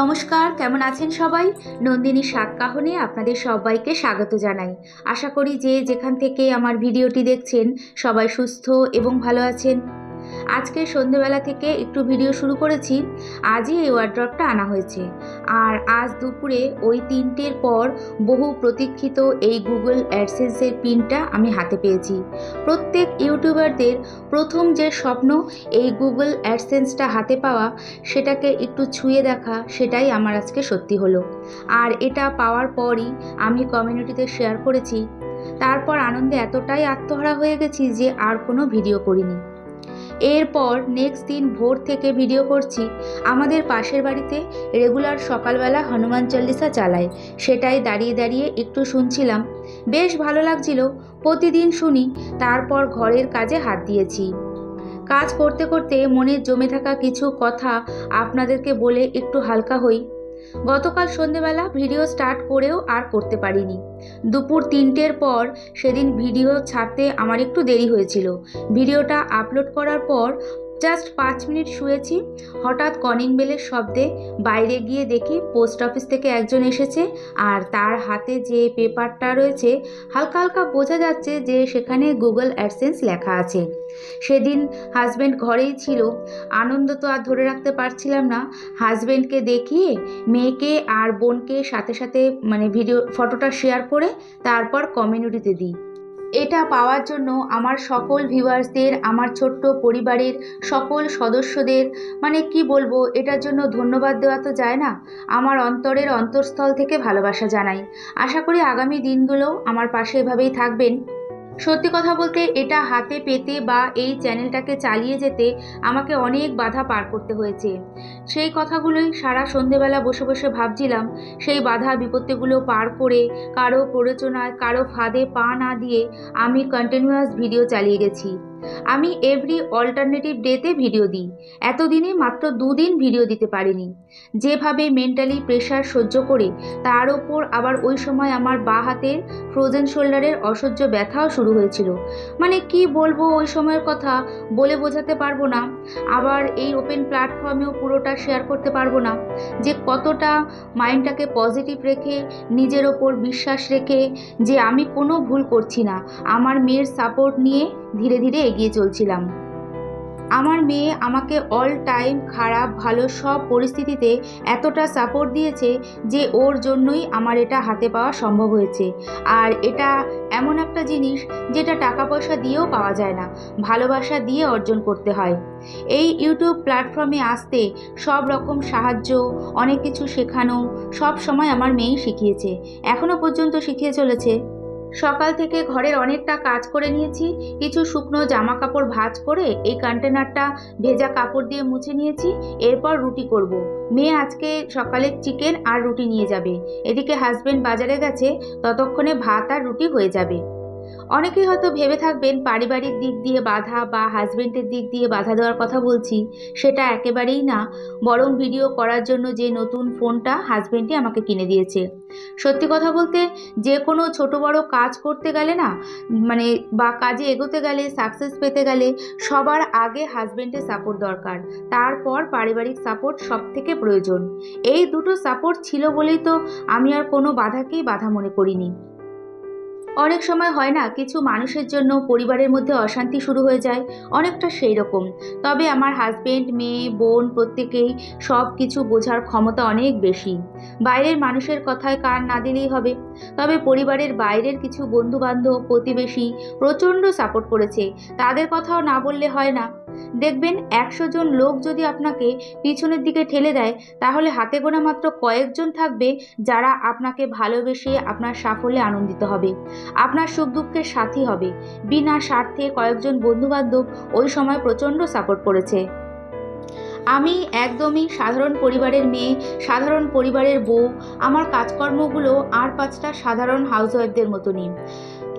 নমস্কার, কেমন আছেন সবাই? নন্দিনী সাতকাহনে আপনাদের সবাইকে স্বাগত জানাই। আশা করি যে যেখান থেকে আমার ভিডিওটি দেখছেন, সবাই সুস্থ এবং ভালো আছেন। আজকে সন্ধেবেলা থেকে একটু ভিডিও শুরু করেছি। আজই এই ওয়ার্ড্রপটা আনা হয়েছে। আর আজ দুপুরে ওই তিনটের পর বহু প্রতীক্ষিত এই গুগল অ্যাডসেন্সের পিনটা আমি হাতে পেয়েছি। প্রত্যেক ইউটিউবারদের প্রথম যে স্বপ্ন এই গুগল অ্যাডসেন্সটা হাতে পাওয়া, সেটাকে একটু ছুঁয়ে দেখা, সেটাই আমার আজকে সত্যি হলো। আর এটা পাওয়ার পরই আমি কমিউনিটিতে শেয়ার করেছি। তারপর আনন্দে এতটাই আত্মহারা হয়ে গেছি যে আর কোনো ভিডিও করিনি। এরপর নেক্সট দিন ভোর থেকে ভিডিও করছি। আমাদের পাশের বাড়িতে রেগুলার সকালবেলা হনুমান চল্লিশা চালায়। সেটাই দাঁড়িয়ে দাঁড়িয়ে একটু শুনছিলাম। বেশ ভালো লাগছিল। প্রতিদিন শুনি, তারপর ঘরের কাজে হাত দিয়েছি। কাজ করতে করতে মনে জমে থাকা কিছু কথা আপনাদেরকে বলে একটু হালকা হই। গতকাল সন্ধেবেলা ভিডিও স্টার্ট করেও আর করতে পারিনি। দুপুর তিনটের পর সেদিন ভিডিও ছাড়তে আমার একটু দেরি হয়েছিল। ভিডিওটা আপলোড করার পর জাস্ট পাঁচ মিনিট শুয়েছি। হঠাৎ কনিং বেলের শব্দে বাইরে গিয়ে দেখি পোস্ট অফিস থেকে একজন এসেছে আর তার হাতে যে পেপারটা রয়েছে, হালকা হালকা বোঝা যাচ্ছে যে সেখানে গুগল অ্যাডসেন্স লেখা আছে। সেদিন হাজব্যান্ড ঘরেই ছিল। আনন্দ তো আর ধরে রাখতে পারছিলাম না। হাজব্যান্ডকে দেখিয়ে, মেয়েকে আর বোনকে সাথে সাথে মানে ভিডিও ফটোটা শেয়ার করে, তারপর কমিউনিটিতে দিই। এটা পাওয়ার জন্য আমার সকল ভিউয়ার্সদের, আমার ছোট্ট পরিবারের সকল সদস্যদের মানে কি বলব, এটার জন্য ধন্যবাদ দেওয়া তো যায় না। আমার অন্তরের অন্তঃস্থল থেকে ভালোবাসা জানাই। আশা করি আগামী দিনগুলোও আমার পাশে এভাবেই থাকবেন। সত্যি কথা বলতে এটা হাতে পেতে বা এই চ্যানেলটাকে চালিয়ে যেতে আমাকে অনেক বাধা পার করতে হয়েছে। সেই কথাগুলোই সারা সন্ধেবেলা বসে বসে ভাবছিলাম, সেই বাধা বিপত্তিগুলো পার করে কারও প্ররোচনায়, কারও ফাঁদে পা না দিয়ে আমি কন্টিনিউয়াস ভিডিও চালিয়ে গেছি। আমি এভরি অল্টারনেটিভ ডেতে ভিডিও দিই। এতদিনে মাত্র দুদিন ভিডিও দিতে পারিনি। যেভাবে মেন্টালি প্রেশার সহ্য করে, তার ওপর আবার ওই সময় আমার বা হাতের ফ্রোজেন শোল্ডারের অসহ্য ব্যথাও শুরু হয়েছিল। মানে কি বলব ওই সময়ের কথা, বলে বোঝাতে পারব না। আবার এই ওপেন প্ল্যাটফর্মেও পুরোটা শেয়ার করতে পারব না। যে কতটা মাইন্ডটাকে পজিটিভ রেখে, নিজের ওপর বিশ্বাস রেখে যে আমি কোনো ভুল করছি না। আমার মেয়ের সাপোর্ট নিয়ে ধীরে ধীরে এগিয়ে চলছিলাম। আমার মেয়ে আমাকে অল টাইম খারাপ, ভালো সব পরিস্থিতিতে এতটা সাপোর্ট দিয়েছে যে ওর জন্যই আমার এটা হাতে পাওয়া সম্ভব হয়েছে। আর এটা এমন একটা জিনিস যেটা টাকা পয়সা দিয়েও পাওয়া যায় না, ভালোবাসা দিয়ে অর্জন করতে হয়। এই ইউটিউব প্ল্যাটফর্মে আসতে সব রকম সাহায্য, অনেক কিছু শেখানো সব সময় আমার মেয়েই শিখিয়েছে এখনও পর্যন্ত শিখিয়ে চলেছে। সকাল থেকে ঘরের অনেকটা কাজ করে নিয়েছি, কিছু শুকনো জামা কাপড় ভাজ করে এই কন্টেনারটা ভেজা কাপড় দিয়ে মুছে নিয়েছি, এরপর রুটি করব। মেয়ে আজকে সকালে চিকেন আর রুটি নিয়ে যাবে এদিকে হাজব্যান্ড বাজারে গেছে, ততক্ষণে ভাত আর রুটি হয়ে যাবে অনেকেই হয়তো ভেবে থাকবেন পারিবারিক দিক দিয়ে বাধা বা হাজবেন্ডের দিক দিয়ে বাধা দেওয়ার কথা বলছি, সেটা একেবারেই না। বরং ভিডিও করার জন্য যে নতুন ফোনটা হাজবেন্ডই আমাকে কিনে দিয়েছে। সত্যি কথা বলতে, যে কোনো ছোট বড় কাজ করতে গেলে না মানে বা কাজে এগোতে গেলে সাকসেস পেতে গেলে সবার আগে হাজবেন্ডের সাপোর্ট দরকার। তারপর পারিবারিক সাপোর্ট সব থেকে প্রয়োজন। এই দুটো সাপোর্ট ছিল বলেই তো আমি আর কোনো বাধাকেই বাধা মনে করিনি। অনেক সময় হয় না, কিছু মানুষের জন্য পরিবারের মধ্যে অশান্তি শুরু হয়ে যায়, অনেকটা সেই রকম তবে আমার হাজব্যান্ড মেয়ে, বোন প্রত্যেকেই সব কিছু বোঝার ক্ষমতা অনেক বেশি। বাইরের মানুষের কথায় কান না দিলেই হবে। তবে পরিবারের বাইরের কিছু বন্ধুবান্ধব, প্রতিবেশী প্রচণ্ড সাপোর্ট করেছে। তাদের কথাও না বললে হয় না। দেখবেন একশো জন লোক যদি আপনাকে পিছনের দিকে ঠেলে দেয়, তাহলে হাতে গোনা মাত্র কয়েকজন থাকবে যারা আপনাকে ভালোবেসে আপনার সাফল্যে আনন্দিত হবে, আপনার সুখ দুঃখের সাথী হবে। বিনা স্বার্থে কয়েকজন বন্ধুবান্ধব ওই সময় প্রচণ্ড সাপোর্ট করেছে। আমি একদমই সাধারণ পরিবারের মেয়ে, সাধারণ পরিবারের বউ, আমার কাজকর্মগুলো আর পাঁচটা সাধারণ হাউসওয়াইফদের মতনই।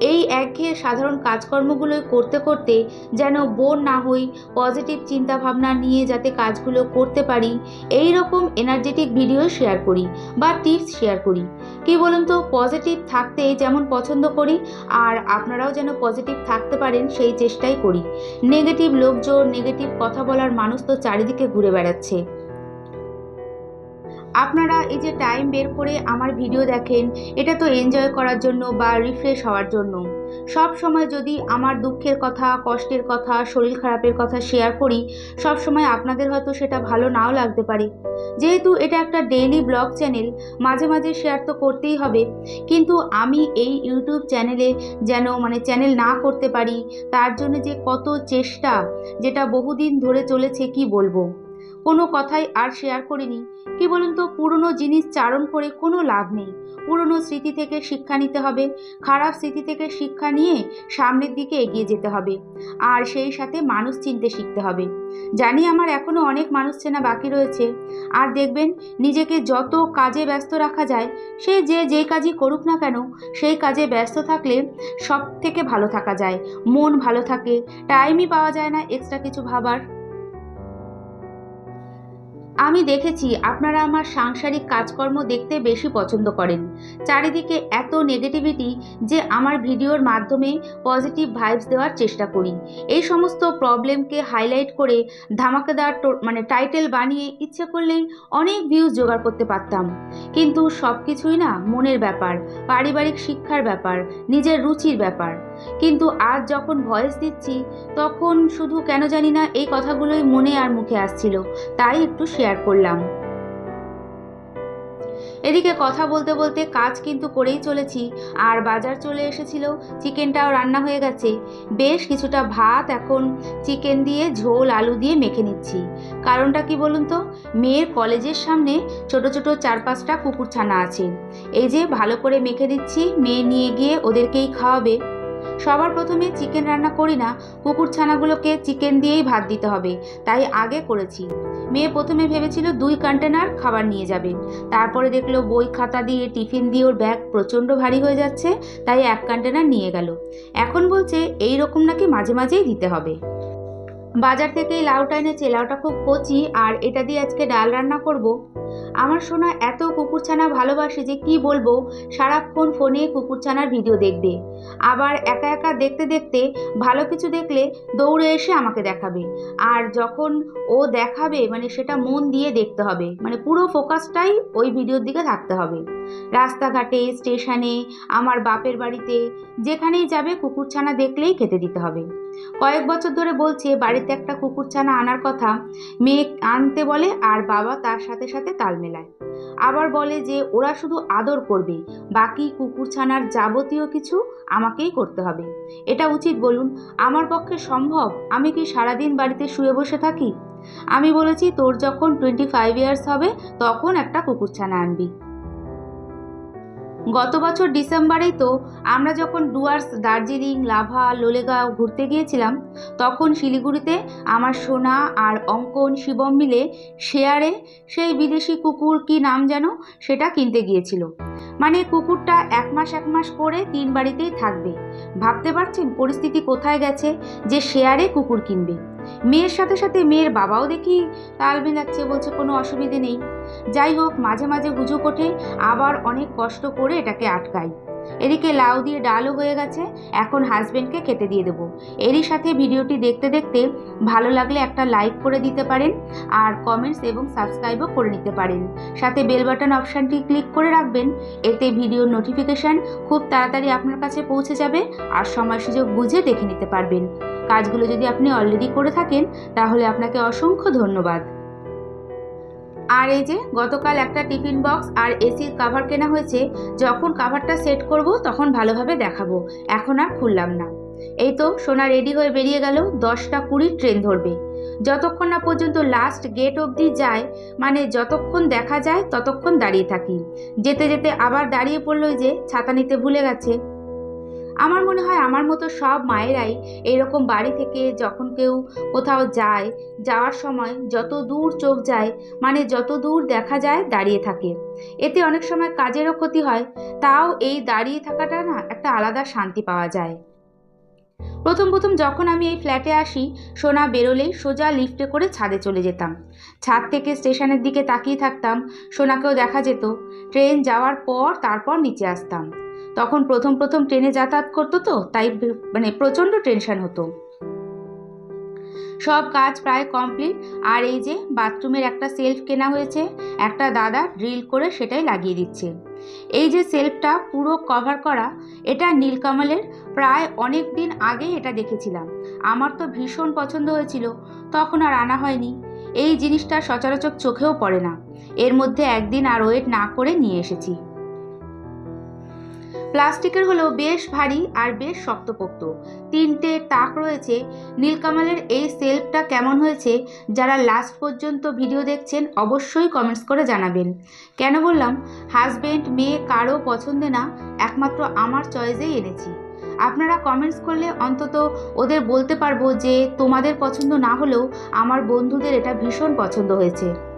এই একঘেয়ে সাধারণ কাজকর্মগুলো করতে করতে যেন বোর না হই পজিটিভ চিন্তাভাবনা নিয়ে যাতে কাজগুলো করতে পারি এই রকম এনার্জেটিক ভিডিও শেয়ার করি বা টিপস শেয়ার করি। কি বলুন তো পজিটিভ থাকতে যেমন পছন্দ করি, আর আপনারাও যেন পজিটিভ থাকতে পারেন সেই চেষ্টাই করি। নেগেটিভ লোকজন নেগেটিভ কথা বলার মানুষ তো চারিদিকে ঘুরে বেড়াচ্ছে। আপনারা এই যে টাইম বের করে আমার ভিডিও দেখেন, এটা তো এনজয় করার জন্য বা রিফ্রেশ হওয়ার জন্য। সব সময় যদি আমার দুঃখের কথা, কষ্টের কথা, শরীর খারাপের কথা শেয়ার করি, সব সময় আপনাদের হয়তো সেটা ভালো নাও লাগতে পারে। যেহেতু এটা একটা ডেইলি ব্লগ চ্যানেল মাঝে মাঝে শেয়ার তো করতেই হবে। কিন্তু আমি এই ইউটিউব চ্যানেলে যেন মানে চ্যানেল না করতে পারি, তার জন্য যে কত চেষ্টা, যেটা বহুদিন ধরে চলেছে কি বলব? কোনো কথাই আর শেয়ার করিনি। কি বলুন তো, পুরনো জিনিস চারণ করে কোনো লাভ নেই। পুরনো স্মৃতি থেকে শিক্ষা নিতে হবে, খারাপ স্মৃতি থেকে শিক্ষা নিয়ে সামনের দিকে এগিয়ে যেতে হবে। আর সেই সাথে মানুষ চিনতে শিখতে হবে। জানি আমার এখনও অনেক মানুষ চেনা বাকি রয়েছে। আর দেখবেন, নিজেকে যত কাজে ব্যস্ত রাখা যায়, সে যে যে কাজই করুক না কেন, সেই কাজে ব্যস্ত থাকলে সব থেকে ভালো থাকা যায়। মন ভালো থাকে টাইমই পাওয়া যায় না এক্সট্রা কিছু ভাবার। আমি দেখেছি আপনারা আমার সাংসারিক কাজকর্ম দেখতে বেশি পছন্দ করেন। চারিদিকে এত নেগেটিভিটি যে আমার ভিডিওর মাধ্যমে পজিটিভ ভাইবস দেওয়ার চেষ্টা করি। এই সমস্ত প্রবলেমকে হাইলাইট করে ধামাকাদার মানে টাইটেল বানিয়ে ইচ্ছে করলেই অনেক ভিউজ জোগাড় করতে পারতাম। কিন্তু সব কিছুই না মনের ব্যাপার, পারিবারিক শিক্ষার ব্যাপার, নিজের রুচির ব্যাপার। কিন্তু আজ যখন ভয়েস দিচ্ছি, তখন শুধু কেন জানি না এই কথাগুলোই মনে আর মুখে আসছিল, তাই একটু শেয়ার করলাম। এদিকে কথা বলতে বলতে কাজ কিন্তু করেই চলেছি, আর বাজার চলে এসেছিল, চিকেনটাও রান্না হয়ে গেছে। বেশ কিছুটা ভাত এখন চিকেন দিয়ে ঝোল আলু দিয়ে মেখে নিচ্ছি। কারণটা কি বলুন তো? মেয়ের কলেজের সামনে ছোট ছোট চার পাঁচটা কুকুরছানা আছে। এই যে ভালো করে মেখে দিচ্ছি, মেয়ে নিয়ে গিয়ে ওদেরকেই খাওয়াবে। সবার প্রথমে চিকেন রান্না করি না কুকুর ছানাগুলোকে চিকেন দিয়েই ভাত দিতে হবে, তাই আগে করেছি। মেয়ে প্রথমে ভেবেছিল দুই কন্টেনার খাবার নিয়ে যাবে। তারপরে দেখল বই খাতা দিয়ে, টিফিন দিয়ে ওর ব্যাগ প্রচণ্ড ভারী হয়ে যাচ্ছে, তাই এক কন্টেনার নিয়ে গেল। এখন বলছে এই রকম নাকি মাঝে মাঝেই দিতে হবে। বাজার থেকে এই লাউটা এনেছে লাউটা খুব কচি, আর এটা দিয়ে আজকে ডাল রান্না করব। আমার শোনা এত কুকুরছানা ভালোবাসে যে কি বলব, সারাক্ষণ ফোনে কুকুরছানার ভিডিও দেখবে। আবার একা একা দেখতে দেখতে ভালো কিছু দেখলে দৌড়ে এসে আমাকে দেখাবে। আর যখন ও দেখাবে মানে সেটা মন দিয়ে দেখতে হবে। মানে পুরো ফোকাসটাই ওই ভিডিওর দিকে থাকতে হবে। রাস্তাঘাটে, স্টেশনে, আমার বাপের বাড়িতে, যেখানেই যাবে কুকুরছানা দেখলেই খেতে দিতে হবে। কয়েক বছর ধরে বলছে বাড়িতে একটা কুকুরছানা আনার কথা মেয়ে আনতে বলে আর বাবা তার সাথে সাথে তাল মেলায়। আবার বলে যে, ওরা শুধু আদর করবে, বাকি কুকুরছানার যাবতীয় কিছু আমাকেই করতে হবে। এটা উচিত বলুন, আমার পক্ষে সম্ভব? আমি কি সারাদিন বাড়িতে শুয়ে বসে থাকি? আমি বলেছি, তোর যখন টোয়েন্টি ফাইভ ইয়ার্স হবে, তখন একটা কুকুরছানা আনবি। গত বছর ডিসেম্বরেই তো আমরা যখন ডুয়ার্স, দার্জিলিং, লাভা, লোলেগাঁও ঘুরতে গিয়েছিলাম, তখন শিলিগুড়িতে আমার সোনা আর অঙ্কন, শিবম মিলে শেয়ারে সেই বিদেশি কুকুর কি নাম যেন সেটা কিনতে গিয়েছিল। মানে কুকুরটা এক মাস এক মাস করে তিন বাড়িতেই থাকবে। ভাবতে পারছেন পরিস্থিতি কোথায় গেছে যে শেয়ারে কুকুর কিনবে? মেয়ের সাথে সাথে মেয়ের বাবাও দেখি তাল মেলাচ্ছে বলছে কোনো অসুবিধে নেই। যাই হোক, মাঝে মাঝে হুজুক ওঠে আবার অনেক কষ্ট করে এটাকে আটকাই। এদিকে লাউ দিয়ে ডালও হয়ে গেছে, এখন হাজব্যান্ডকে খেতে দিয়ে দেবো। এরই সাথে ভিডিওটি দেখতে দেখতে ভালো লাগলে একটা লাইক করে দিতে পারেন আর কমেন্টস এবং সাবস্ক্রাইবও করে নিতে পারেন। সাথে বেল বাটন অপশানটি ক্লিক করে রাখবেন, এতে ভিডিওর নোটিফিকেশান খুব তাড়াতাড়ি আপনার কাছে পৌঁছে যাবে আর সময় সুযোগ বুঝে দেখে নিতে পারবেন। কাজগুলো যদি আপনি অলরেডি করে থাকেন, তাহলে আপনাকে অসংখ্য ধন্যবাদ। আর এই যে গতকাল একটা টিফিন বক্স আর এসির কাভার কেনা হয়েছে, যখন কাভারটা সেট করব তখন ভালোভাবে দেখাবো। এখন আর খুললাম না। এই তো সোনা রেডি হয়ে বেরিয়ে গেল, দশটা কুড়ির ট্রেন ধরবে। যতক্ষণ না পর্যন্ত লাস্ট গেট অবধি যায় মানে যতক্ষণ দেখা যায় ততক্ষণ দাঁড়িয়ে থাকি। যেতে যেতে আবার দাঁড়িয়ে পড়ল যে, ছাতা নিতে ভুলে গেছে। আমার মনে হয় আমার মতো সব মায়েরাই এরকম বাড়ি থেকে যখন কেউ কোথাও যায়, যাওয়ার সময় যত দূর চোখ যায় মানে যত দূর দেখা যায় দাঁড়িয়ে থাকে। এতে অনেক সময় কাজেরও ক্ষতি হয়, তাও এই দাঁড়িয়ে থাকাটা না একটা আলাদা শান্তি পাওয়া যায়। প্রথম প্রথম যখন আমি এই ফ্ল্যাটে আসি, সোনা বেরোলেই সোজা লিফটে করে ছাদে চলে যেতাম। ছাদ থেকে স্টেশনের দিকে তাকিয়ে থাকতাম, সোনাকেও দেখা যেত। ট্রেন যাওয়ার পর তারপর নিচে আসতাম। তখন প্রথম প্রথম ট্রেনে যাতায়াত করতো তো, তাই মানে প্রচণ্ড টেনশন হতো। সব কাজ প্রায় কমপ্লিট, আর এই যে বাথরুমের একটা সেলফ কেনা হয়েছে, একটা দাদা ড্রিল করে সেটাই লাগিয়ে দিচ্ছে। এই যে সেলফটা পুরো কভার করা, এটা নীলকমলের প্রায় অনেক দিন আগে এটা দেখেছিলাম। আমার তো ভীষণ পছন্দ হয়েছিল, তখন আর আনা হয়নি। এই জিনিসটা সচরাচর চোখেও পড়ে না। এর মধ্যে একদিন আর ওয়েট না করে নিয়ে এসেছি। প্লাস্টিকের হলো বেশ ভারী আর বেশ শক্তপোক্ত। তিনটে তাক রয়েছে। নীলকামালের এই সেলফটা কেমন হয়েছে? যারা লাস্ট পর্যন্ত ভিডিও দেখছেন, অবশ্যই কমেন্টস করে জানাবেন। কেন বললাম? হাজব্যান্ড মেয়ে কারও পছন্দে না, একমাত্র আমার চয়েসেই এনেছি। আপনারা কমেন্টস করলে অন্তত ওদের বলতে পারব যে তোমাদের পছন্দ না হলেও আমার বন্ধুদের এটা ভীষণ পছন্দ হয়েছে।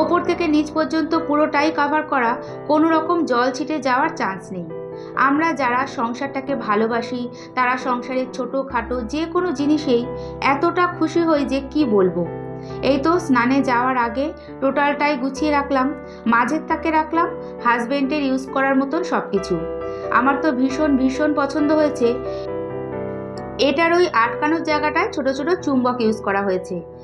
ওপর থেকে নিচ পর্যন্ত পুরোটাই কভার করা কোনো রকম জল ছিটে যাওয়ার চান্স নেই। আমরা যারা সংসারটাকে ভালোবাসি, তারা সংসারের ছোটো খাটো যে কোনো জিনিসেই এতটা খুশি হই যে কি বলব। এই তো স্নানে যাওয়ার আগে টোটালটাই গুছিয়ে রাখলাম, মাঝের তাকে রাখলাম হাজবেন্ডের ইউজ করার মতন সব কিছু আমার তো ভীষণ ভীষণ পছন্দ হয়েছে। এটার ওই আটকানোর জায়গাটায় ছোট ছোট চুম্বক ইউজ করা হয়েছে।